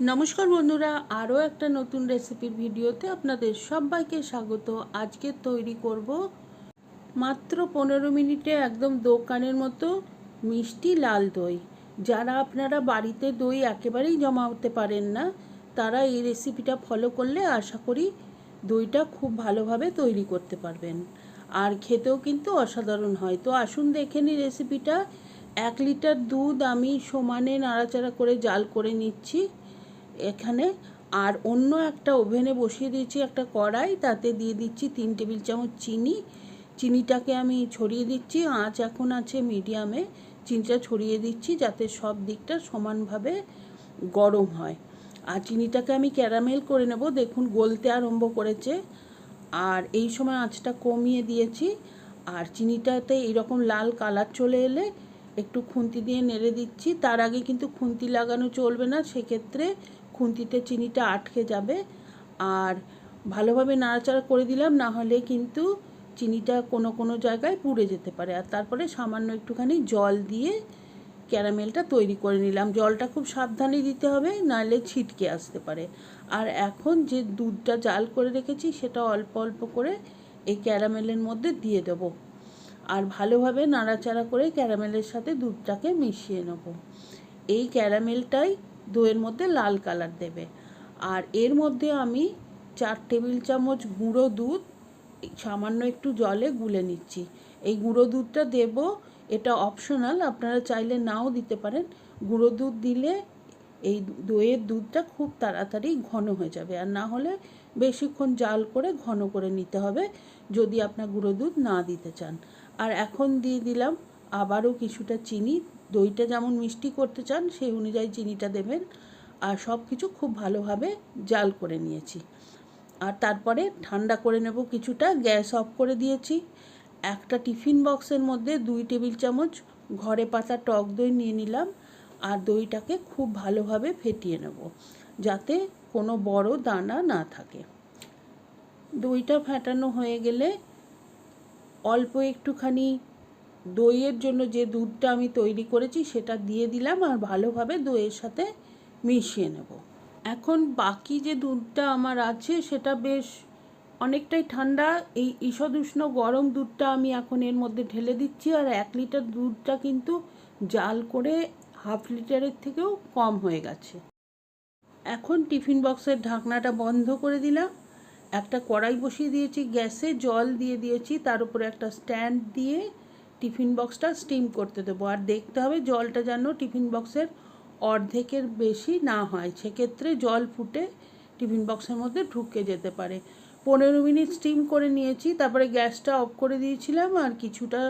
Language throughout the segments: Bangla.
নমস্কার বন্ধুরা, আরও একটা নতুন রেসিপির ভিডিওতে আপনাদের সবাইকে স্বাগত। আজকে তৈরি করব মাত্র পনেরো মিনিটে একদম দোকানের মতো মিষ্টি লাল দই। যারা আপনারা বাড়িতে দই একেবারেই জমাতে পারেন না, তারা এই রেসিপিটা ফলো করলে আশা করি দইটা খুব ভালোভাবে তৈরি করতে পারবেন। আর খেতেও কিন্তু অসাধারণ হয়। তো আসুন দেখে নিই রেসিপিটা। এক লিটার দুধ আমি সমানে নাড়াচাড়া করে জাল করে নিচ্ছি। এখানে আর অন্য একটা ওভেনে বসিয়ে দিয়েছি একটা কড়াই, তাতে দিয়ে দিচ্ছি তিন টেবিল চামচ চিনি। চিনিটাকে আমি ছড়িয়ে দিচ্ছি, আঁচ এখন আছে মিডিয়ামে। চিনিটা ছড়িয়ে দিচ্ছি যাতে সব দিকটা সমানভাবে গরম হয়। আর চিনিটাকে আমি ক্যারামেল করে নেব, দেখুন গলতে আরম্ভ করেছে। আর এই সময় আঁচটা কমিয়ে দিয়েছি। আর চিনিটাতে এইরকম লাল কালার চলে এলে একটু খুন্তি দিয়ে নেড়ে দিচ্ছি। তার আগে কিন্তু খুন্তি লাগানো চলবে না, সেক্ষেত্রে খুন্তিতে চিনিটা আটকে যাবে। আর ভালোভাবে নাড়াচাড়া করে দিলাম, না হলে কিন্তু চিনিটা কোনো কোনো জায়গায় পুড়ে যেতে পারে। আর তারপরে সামান্য একটুখানি জল দিয়ে ক্যারামেলটা তৈরি করে নিলাম। জলটা খুব সাবধানে দিতে হবে, নাহলে ছিটকে আসতে পারে। আর এখন যে দুধটা জাল করে রেখেছি, সেটা অল্প অল্প করে এই ক্যারামেলের মধ্যে দিয়ে দেবো। আর ভালোভাবে নাড়াচাড়া করে ক্যারামেলের সাথে দুধটাকে মিশিয়ে নেব। এই ক্যারামেলটাই দইয়ের মধ্যে লাল কালার দেবে। আর এর মধ্যে আমি চার টেবিল চামচ গুঁড়ো দুধ, সামান্য একটু জলে গুলে নিচ্ছি। এই গুঁড়ো দুধটা দেব, এটা অপশনাল আপনারা চাইলে নাও দিতে পারেন। গুঁড়ো দুধ দিলে এই দইয়ের দুধটা খুব তাড়াতাড়ি ঘন হয়ে যাবে। আর না হলে বেশিক্ষণ জাল করে ঘন করে নিতে হবে, যদি আপনার গুঁড়ো দুধ না দিতে চান। আর এখন দিয়ে দিলাম আবারও কিছুটা চিনি দইটা যেমন মিষ্টি করতে চান, সেই অনুযায়ী চিনিটা দেবেন। আর সব কিছু খুব ভালোভাবে জাল করে নিয়েছি। আর তারপরে ঠান্ডা করে নেব কিছুটা, গ্যাস অফ করে দিয়েছি। একটা টিফিন বক্সের মধ্যে দুই টেবিল চামচ ঘরে পাতা টক দই নিয়ে নিলাম। আর দইটাকে খুব ভালোভাবে ফেটিয়ে নেব, যাতে কোনো বড় দানা না থাকে। দইটা ফেটানো হয়ে গেলে অল্প একটুখানি দইয়ের জন্য যে দুধটা আমি তৈরি করেছি সেটা দিয়ে দিলাম আর ভালোভাবে দইয়ের সাথে মিশিয়ে নেব। এখন বাকি যে দুধটা আমার আছে সেটা বেশ অনেকটাই ঠান্ডা। এই ঈষদুষ্ণ গরম দুধটা আমি এখন এর মধ্যে ঢেলে দিচ্ছি আর এক লিটার দুধটা কিন্তু জাল করে হাফ লিটারের থেকেও কম হয়ে গেছে। এখন টিফিন বক্সের ঢাকনাটা বন্ধ করে দিলাম। একটা কড়াই বসিয়ে দিয়েছি, গ্যাসে জল দিয়ে দিয়েছি, তার উপরে একটা স্ট্যান্ড দিয়ে টিফিন বক্সটা স্টিম করতে দেবো। আর দেখতে হবে জলটা যেন টিফিন বক্সের অর্ধেকের বেশি না হয়। সেক্ষেত্রে জল ফুটে টিফিন বক্সের মধ্যে ঢুকে যেতে পারে। পনেরো মিনিট স্টিম করে নিয়েছি, তারপরে গ্যাসটা অফ করে দিয়েছিলাম আর কিছুটা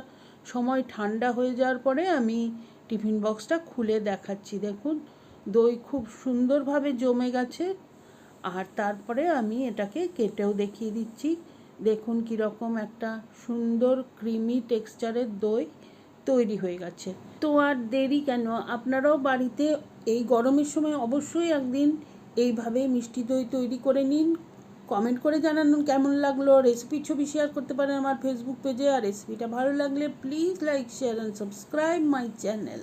সময় ঠান্ডা হয়ে যাওয়ার পরে আমি টিফিন বক্সটা খুলে দেখাচ্ছি। দেখুন, দই খুব সুন্দরভাবে জমে গেছে। আর তারপরে আমি এটাকে কেটেও দেখিয়ে দিচ্ছি। দেখুন কীরকম একটা সুন্দর ক্রিমি টেক্সচারের দই তৈরি হয়ে গেছে। তো আর দেরি কেন? আপনারাও বাড়িতে এই গরমের সময় অবশ্যই একদিন এইভাবে মিষ্টি দই তৈরি করে নিন। কমেন্ট করে জানান কেমন লাগল। রেসিপি ছবি শেয়ার করতে পারেন আমার ফেসবুক পেজে আর রেসিপিটা ভালো লাগলে please like share and subscribe my channel